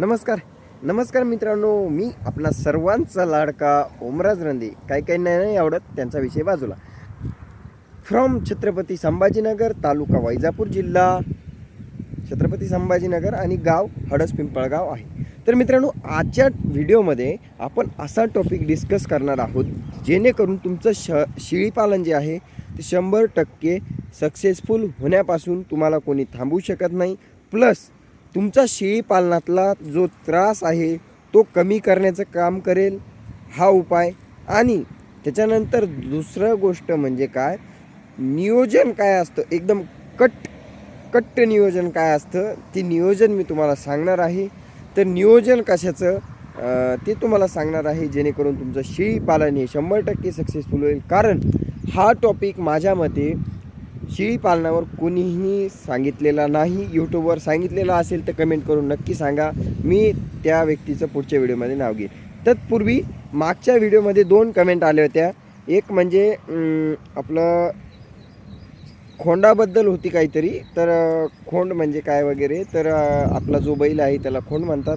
नमस्कार. नमस्कार मित्रांनो मी आपला सर्वांचा लाडका ओमराज रंदे. काही काही नाही आवडत त्यांचा विषय बाजूला. फ्रॉम छत्रपती संभाजीनगर तालुका वैजापूर जिल्हा छत्रपती संभाजीनगर आणि गाव हडस पिंपळगाव आहे. तर मित्रांनो आजच्या व्हिडिओमध्ये आपण असा टॉपिक डिस्कस करणार आहोत जेणेकरून तुमचं श शेळीपालन जे आहे ते शंभर टक्के सक्सेसफुल होण्यापासून तुम्हाला कोणी थांबवू शकत नाही. प्लस तुमचा शेळीपालनातला जो त्रास आहे तो कमी करण्याचं काम करेल हा उपाय. आणि त्याच्यानंतर दुसरं गोष्ट म्हणजे काय? नियोजन काय असतं? एकदम कट कट्ट नियोजन काय असतं? ते नियोजन मी तुम्हाला सांगणार आहे. तर नियोजन कशाचं? ते तुम्हाला सांगणार आहे जेणेकरून तुमचं शेळीपालन हे शंभर टक्के सक्सेसफुल होईल. कारण हा टॉपिक माझ्या मते शेळी पालनावर कोणीही सांगितलेला नाही. यूट्यूबवर सांगितलेला असेल तर कमेंट करून नक्की सांगा. मी त्या व्यक्तीचं पुढच्या व्हिडिओमध्ये नाव घेईन. तत्पूर्वी मागच्या व्हिडिओमध्ये दोन कमेंट आल्या होत्या. एक म्हणजे आपलं खोंडाबद्दल होती काहीतरी. तर खोंड म्हणजे काय वगैरे? तर आपला जो बैल आहे त्याला खोंड म्हणतात.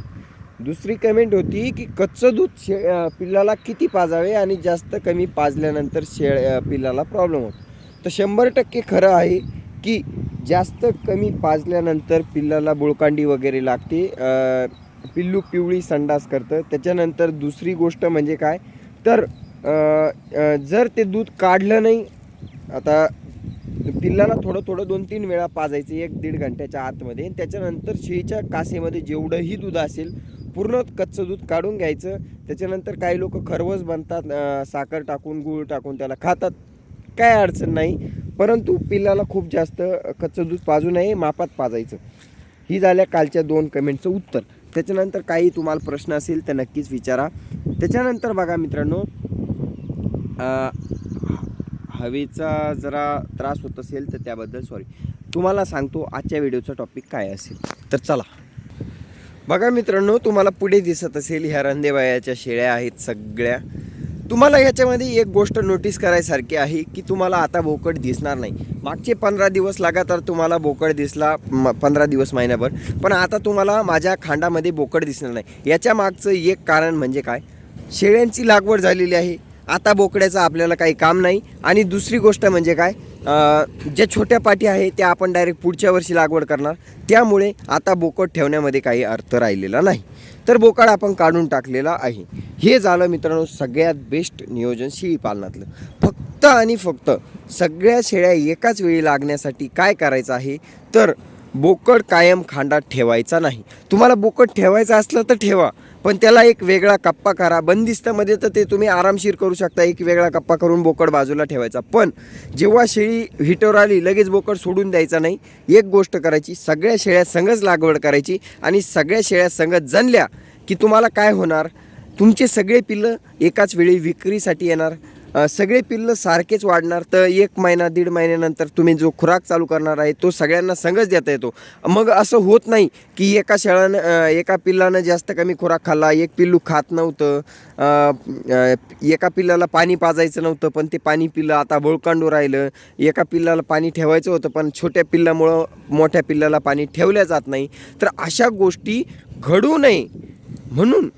दुसरी कमेंट होती की कच्चं दूध शे पिल्लाला किती पाजावे आणि जास्त कमी पाजल्यानंतर शेळ पिल्लाला प्रॉब्लेम होतो. तर शंभर टक्के खरं आहे की जास्त कमी पाजल्यानंतर पिल्लाला बुळकांडी वगैरे लागते. पिल्लू पिवळी संडास करतं. त्याच्यानंतर दुसरी गोष्ट म्हणजे काय? तर जर ते दूध काढलं नाही आता पिल्लाला थोडं थोडं दोन तीन वेळा पाजायचं एक दीड घंट्याच्या आतमध्ये. त्याच्यानंतर शेळीच्या कासेमध्ये जेवढंही दूध असेल पूर्ण कच्चं दूध काढून घ्यायचं. त्याच्यानंतर काही लोक खरवस बनतात साखर टाकून गूळ टाकून त्याला खातात. काय अडचण नाही. परंतु पिल्लाला खूप जास्त कच्चं दूध पाजू नये मापात पाजायचं. ही झाल्या कालच्या दोन कमेंटचं उत्तर. त्याच्यानंतर काही तुम्हाला प्रश्न असेल तर नक्कीच विचारा. त्याच्यानंतर बघा मित्रांनो हवेचा जरा त्रास होत असेल तर त्याबद्दल सॉरी तुम्हाला सांगतो आजच्या व्हिडिओचा टॉपिक काय असेल. तर चला. बघा मित्रांनो तुम्हाला पुढे दिसत असेल ह्या रंदेबायाच्या शेळ्या आहेत सगळ्या. तुम्हाला ह्याच्यामध्ये एक गोष्ट नोटीस करायसारखी आहे की तुम्हाला आता बोकड दिसणार नाही. मागचे पंधरा दिवस लगातार तुम्हाला बोकड दिसला म पंधरा दिवस महिन्याभर पण आता तुम्हाला माझ्या खांडामध्ये बोकड दिसणार नाही. याच्या मागचं एक कारण म्हणजे काय? शेळ्यांची लागवड झालेली आहे. आता बोकड्याचं आपल्याला काही काम नाही. आणि दुसरी गोष्ट म्हणजे काय? ज्या छोट्या पाठी आहे त्या आपण डायरेक्ट पुढच्या वर्षी लागवड करणार. त्यामुळे आता बोकड ठेवण्यामध्ये काही अर्थ राहिलेला नाही. तर बोकड आपण काढून टाकलेला आहे. हे झालं मित्रांनो सगळ्यात बेस्ट नियोजन शेळी पालनातलं फक्त आणि फक्त सगळ्या शेळ्या एकाच वेळी लागण्यासाठी काय करायचं आहे? तर बोकड कायम खांडात ठेवायचा नाही. तुम्हाला बोकड ठेवायचं असलं तर ठेवा पण त्याला एक वेगळा कप्पा करा. बंदिस्तामध्ये तर ते तुम्ही आरामशीर करू शकता एक वेगळा कप्पा करून बोकड बाजूला ठेवायचा. पण जेव्हा शेळी हिटवर आली लगेच बोकड सोडून द्यायचा नाही. एक गोष्ट करायची सगळ्या शेळ्या संघच लागवड करायची आणि सगळ्या शेळ्या संगत जणल्या की तुम्हाला काय होणार? तुमचे सगळे पिल्लं एकाच वेळी विक्रीसाठी येणार. सगळे पिल्लं सारखेच वाढणार तर एक महिना दीड महिन्यानंतर तुम्ही जो खुराक चालू करणार आहे तो सगळ्यांना संगच देता येतो. मग असं होत नाही की एका शेळानं एका पिल्लानं जास्त कमी खुराक खाल्ला एक पिल्लू खात नव्हतं एका पिल्लाला पाणी पाजायचं नव्हतं पण ते पाणी पिल्लं आता बोळकांडू राहिलं. एका पिल्लाला पाणी ठेवायचं होतं पण छोट्या पिल्लामुळं मोठ्या पिल्लाला पाणी ठेवल्या जात नाही. तर अशा गोष्टी घडू नये. म्हणून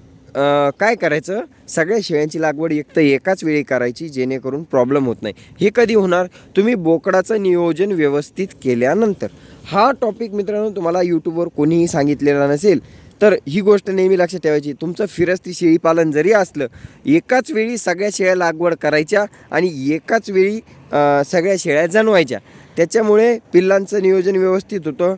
काय करायचं? सगळ्या शेळ्यांची लागवड एक तर एकाच वेळी करायची जेणेकरून प्रॉब्लेम होत नाही. हे कधी होणार? तुम्ही बोकडाचं नियोजन व्यवस्थित केल्यानंतर. हा टॉपिक मित्रांनो तुम्हाला यूट्यूबवर कोणीही सांगितलेला नसेल तर ही गोष्ट नेहमी लक्षात ठेवायची. तुमचं फिरस्ती शेळीपालन जरी असलं एकाच वेळी सगळ्या शेळ्या लागवड करायच्या आणि एकाच वेळी सगळ्या शेळ्या जनवायच्या त्याच्यामुळे पिल्लांचं नियोजन व्यवस्थित होतं.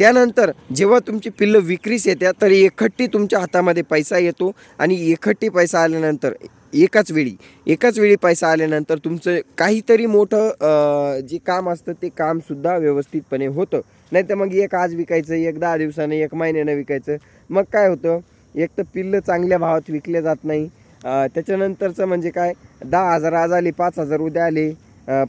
त्यानंतर जेव्हा तुमची पिल्लं विक्रीस येतात तर एकखट्टी तुमच्या हातामध्ये पैसा येतो आणि एकखट्टी पैसा आल्यानंतर एकाच वेळी एकाच वेळी पैसा आल्यानंतर तुमचं काहीतरी मोठं जे काम असतं ते कामसुद्धा व्यवस्थितपणे होतं. नाही तर मग एक आज विकायचं एक दहा दिवसानं एक महिन्यानं विकायचं. मग काय होतं? एक तर पिल्लं चांगल्या भावात विकले जात नाही. त्याच्यानंतरचं म्हणजे काय? दहा हजार आज आले पाच हजार उद्या आले.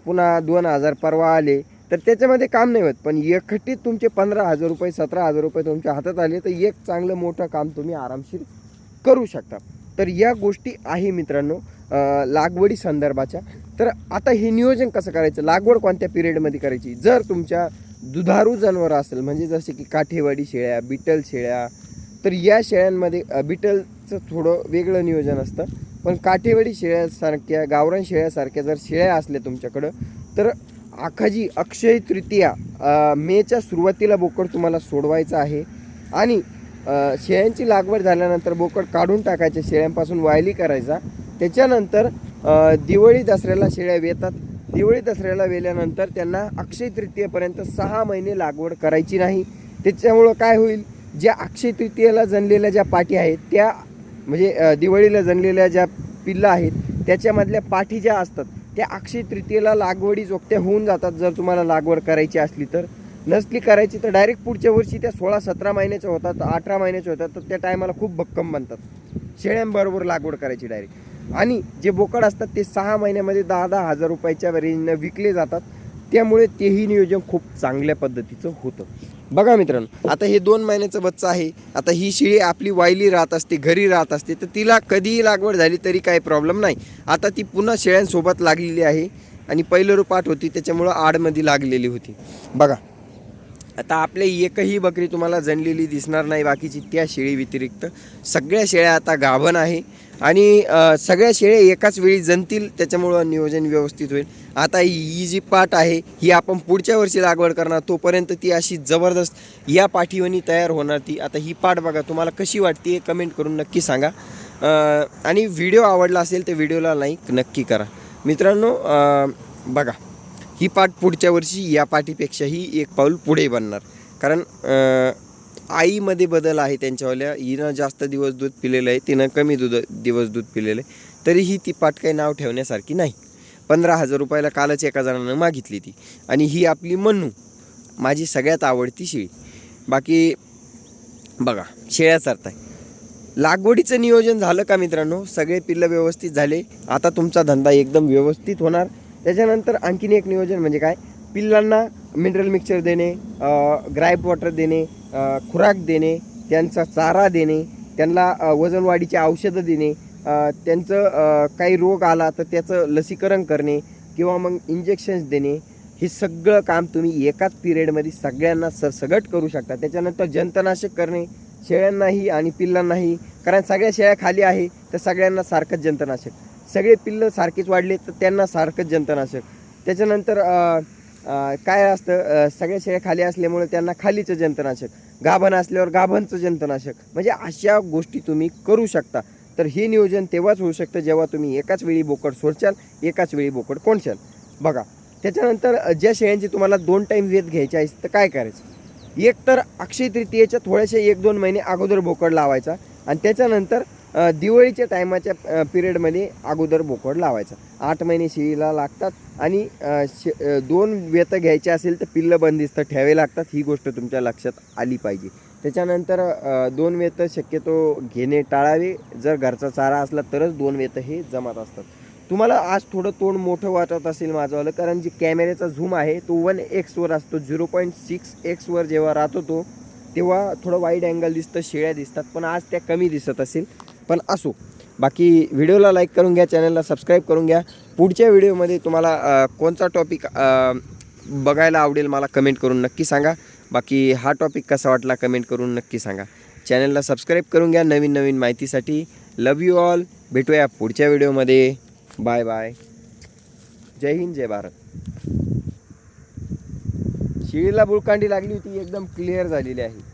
पुन्हा दोन हजार परवा आले. तर त्याच्यामध्ये काम नाही होत. पण एकटी तुमचे पंधरा हजार रुपये सतरा हजार रुपये तुमच्या हातात आले तर एक चांगलं मोठं काम तुम्ही आरामशीर करू शकता. तर या गोष्टी आहे मित्रांनो लागवडी संदर्भाच्या. तर आता हे नियोजन कसं करायचं? लागवड कोणत्या पिरियडमध्ये करायची? जर तुमच्या दुधारू जनावर असेल म्हणजे जसे की काठेवाडी शेळ्या बिटल शेळ्या तर या शेळ्यांमध्ये बिटलचं थोडं वेगळं नियोजन असतं. पण काठेवाडी शेळ्यासारख्या गावरान शेळ्यासारख्या जर शेळ्या असल्या तुमच्याकडं तर आखाजी अक्षय तृतीया मेच्या सुरुवातीला बोकड तुम्हाला सोडवायचं आहे. आणि शेळ्यांची लागवड झाल्यानंतर बोकड काढून टाकायचे शेळ्यांपासून वायली करायचा. त्याच्यानंतर दिवाळी दसऱ्याला शेळ्या वेतात. दिवाळी दसऱ्याला वेल्यानंतर त्यांना अक्षय तृतीयेपर्यंत सहा महिने लागवड करायची नाही. त्याच्यामुळं काय होईल? ज्या अक्षय तृतीयेला जणलेल्या ज्या पाठी आहेत त्या म्हणजे दिवाळीला जणलेल्या ज्या पिल्लं आहेत त्याच्यामधल्या पाठी ज्या असतात त्या अक्षय तृतीयेला लागवडी जोगत्या होऊन जातात जर तुम्हाला लागवड करायची असली तर. नसली करायची तर डायरेक्ट पुढच्या वर्षी त्या सोळा सतरा महिन्याच्या होतात अठरा महिन्याच्या होतात तर त्या टायमाला खूप भक्कम बनतात. शेळ्यांबरोबर लागवड करायची डायरेक्ट आणि जे बोकड असतात ते सहा महिन्यामध्ये दहा दहा हजार रुपयाच्या रेंजनं विकले जातात. त्यामुळे तेही नियोजन खूप चांगल्या पद्धतीचं होतं. बघा मित्रांनो आता हे दोन महिन्याचं बच्चा आहे. आता ही शेळी आपली वायली राहत असते घरी राहत असते तर तिला कधीही लागवड झाली तरी काही प्रॉब्लेम नाही. आता ती पुन्हा शेळ्यांसोबत लागलेली आहे आणि पहिलं रुपाट होती त्याच्यामुळं आडमध्ये लागलेली होती. बघा आता आपल्या एकही बकरी तुम्हाला जणलेली दिसणार नाही बाकीची त्या शेळी व्यतिरिक्त. सगळ्या शेळ्या आता गाभण आहे. आणि सगळ्या शेळ्या एकाच वेळी जमतील त्याच्यामुळं नियोजन व्यवस्थित होईल. आता ही जी पाट आहे ही आपण पुढच्या वर्षी लागवड करणार तोपर्यंत ती अशी जबरदस्त या पाठीवणी तयार होणार ती. आता ही पाट बघा तुम्हाला कशी वाटते कमेंट करून नक्की सांगा. आणि व्हिडिओ आवडला असेल तर व्हिडिओला लाईक नक्की करा. मित्रांनो बघा ही पाठ पुढच्या वर्षी या पाठीपेक्षाही एक पाऊल पुढे बनणार. कारण आईमध्ये बदल आहे त्यांच्यावाल्या. हिनं जास्त दिवस दूध पिलेलं आहे तिनं कमी दूध दिवस दूध पिलेलं आहे. तरीही ती पाटकाई काही नाव ठेवण्यासारखी नाही. पंधरा हजार रुपयाला कालच एका जणानं मागितली ती. आणि ही आपली मन्नू माझी सगळ्यात आवडती शेळी. बाकी बघा शेळ्या चरताय. लागवडीचं नियोजन झालं का मित्रांनो? सगळे पिल्लं व्यवस्थित झाले. आता तुमचा धंदा एकदम व्यवस्थित होणार. त्याच्यानंतर आणखीन एक नियोजन म्हणजे काय? पिल्लांना मिनरल मिक्सचर देणे ग्राईप वॉटर देणे खुराक देणे त्यांचा चारा देणे त्यांना वजनवाढीचे औषधं देणे त्यांचं काही रोग आला तर त्याचं लसीकरण करणे किंवा मग इंजेक्शन्स देणे हे सगळं काम तुम्ही एकाच पिरियडमध्ये सगळ्यांना सरसगट करू शकता. त्याच्यानंतर जंतनाशक करणे शेळ्यांनाही आणि पिल्लांनाही कारण सगळ्या शेळ्या खाली आहे तर सगळ्यांना सारखंच जंतनाशक. सगळे पिल्लं सारखेच वाढले तर त्यांना सारखंच जंतनाशक. त्याच्यानंतर काय असतं सगळ्या शेळ्या खाली असल्यामुळे त्यांना खालीचं जंतनाशक गाभण असल्यावर गाभणचं जंतनाशक म्हणजे अशा गोष्टी तुम्ही करू शकता. तर हे नियोजन तेव्हाच होऊ शकतं जेव्हा तुम्ही एकाच वेळी बोकड सोडचाल एकाच वेळी बोकड कोणशाल. बघा त्याच्यानंतर ज्या शेळ्यांची तुम्हाला दोन टाईम वेध घ्यायचे आहे तर काय करायचं? एक तर अक्षय तृतीयेच्या थोड्याशा एक दोन महिने अगोदर बोकड लावायचा आणि त्याच्यानंतर दिवाळीच्या टायमाच्या पिरियडमध्ये अगोदर बोकड लावायचा. आठ महिने शेळीला लागतात आणि शे दोन वेतं घ्यायचे असेल तर पिल्लं बंदिस्त ठेवावे लागतात. ही गोष्ट तुमच्या लक्षात आली पाहिजे. त्याच्यानंतर दोन वेतं शक्यतो घेणे टाळावे. जर घरचा चारा असला तरच दोन वेतं हे जमत असतात. तुम्हाला आज थोडं तोंड मोठं वाटत असेल माझंवालं कारण जी कॅमेऱ्याचा झूम आहे तो वन एक्सवर असतो. झिरो पॉईंट सिक्स एक्सवर जेव्हा राहतो तो तेव्हा थोडं वाईड अँगल दिसतं शेळ्या दिसतात पण आज त्या कमी दिसत असेल. पण असो. बाकी व्हिडिओला लाईक करून घ्या चॅनलला सबस्क्राईब करून घ्या. पुढच्या व्हिडिओमध्ये तुम्हाला कोणता टॉपिक बघायला आवडेल मला कमेंट करून नक्की सांगा. बाकी हा टॉपिक कसा वाटला कमेंट करून नक्की सांगा. चॅनलला सबस्क्राईब करून घ्या नवीन नवीन माहितीसाठी. लव यू ऑल भेटूया पुढच्या व्हिडिओमध्ये. बाय बाय जय हिंद जय भारत. शिळीला बुळकांडी लागली होती एकदम क्लिअर झालेली आहे.